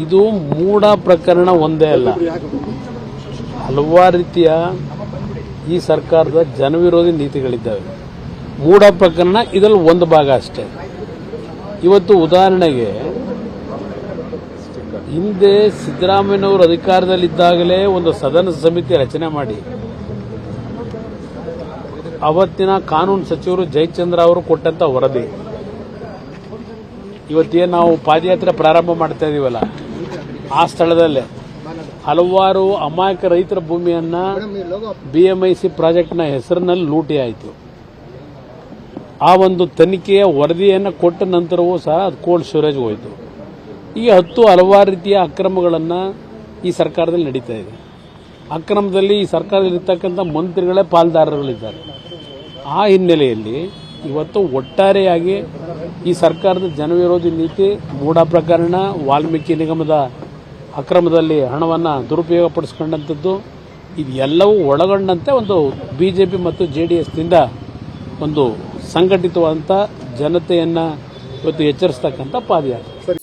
ಇದು ಮೂಢ ಪ್ರಕರಣ ಒಂದೇ ಅಲ್ಲ. ಹಲವಾರು ರೀತಿಯ ಈ ಸರ್ಕಾರದ ಜನವಿರೋಧಿ ನೀತಿಗಳಿದ್ದಾವೆ. ಮೂಢ ಪ್ರಕರಣ ಇದರಲ್ಲಿ ಒಂದು ಭಾಗ ಅಷ್ಟೇ. ಇವತ್ತು ಉದಾಹರಣೆಗೆ, ಹಿಂದೆ ಸಿದ್ದರಾಮಯ್ಯನವರು ಅಧಿಕಾರದಲ್ಲಿದ್ದಾಗಲೇ ಒಂದು ಸದನ ಸಮಿತಿ ರಚನೆ ಮಾಡಿ, ಅವತ್ತಿನ ಕಾನೂನು ಸಚಿವರು ಜಯಚಂದ್ರ ಅವರು ಕೊಟ್ಟಂತ ವರದಿ. ಇವತ್ತೇನು ನಾವು ಪಾದಯಾತ್ರೆ ಪ್ರಾರಂಭ ಮಾಡ್ತಾ ಇದೀವಲ್ಲ. ಆ ಸ್ಥಳದಲ್ಲೇ ಹಲವಾರು ಅಮಾಯಕ ರೈತರ ಭೂಮಿಯನ್ನ ಬಿಎಂಐಸಿ ಪ್ರಾಜೆಕ್ಟ್ನ ಹೆಸರಿನಲ್ಲಿ ಲೂಟಿ ಆಯಿತು. ಆ ಒಂದು ತನಿಖೆಯ ವರದಿಯನ್ನು ಕೊಟ್ಟ ನಂತರವೂ ಸಹ ಅದು ಕೋಲ್ಡ್ ಸ್ಟೋರೇಜ್ ಹೋಯಿತು. ಈಗ ಹತ್ತು ಹಲವಾರು ರೀತಿಯ ಅಕ್ರಮಗಳನ್ನು ಈ ಸರ್ಕಾರದಲ್ಲಿ ನಡೀತಾ ಇದೆ. ಅಕ್ರಮದಲ್ಲಿ ಈ ಸರ್ಕಾರದಲ್ಲಿರ್ತಕ್ಕಂಥ ಮಂತ್ರಿಗಳೇ ಪಾಲ್ದಾರರುಗಳಿದ್ದಾರೆ. ಆ ಹಿನ್ನೆಲೆಯಲ್ಲಿ ಇವತ್ತು ಒಟ್ಟಾರೆಯಾಗಿ ಈ ಸರ್ಕಾರದ ಜನವಿರೋಧಿ ನೀತಿ ಮೂಢ ಪ್ರಕರಣ, ವಾಲ್ಮೀಕಿ ನಿಗಮದ ಅಕ್ರಮದಲ್ಲಿ ಹಣವನ್ನು ದುರುಪಯೋಗ ಪಡಿಸ್ಕೊಂಡಂಥದ್ದು ಇದೆಲ್ಲವೂ ಒಳಗೊಂಡಂತೆ ಒಂದು ಬಿ ಜೆ ಪಿ ಮತ್ತು ಜೆ ಡಿ ಎಸ್ನಿಂದ ಒಂದು ಸಂಘಟಿತವಾದಂಥ ಜನತೆಯನ್ನು ಇವತ್ತು ಎಚ್ಚರಿಸ್ತಕ್ಕಂಥ ಪಾದಯಾತ್ರೆ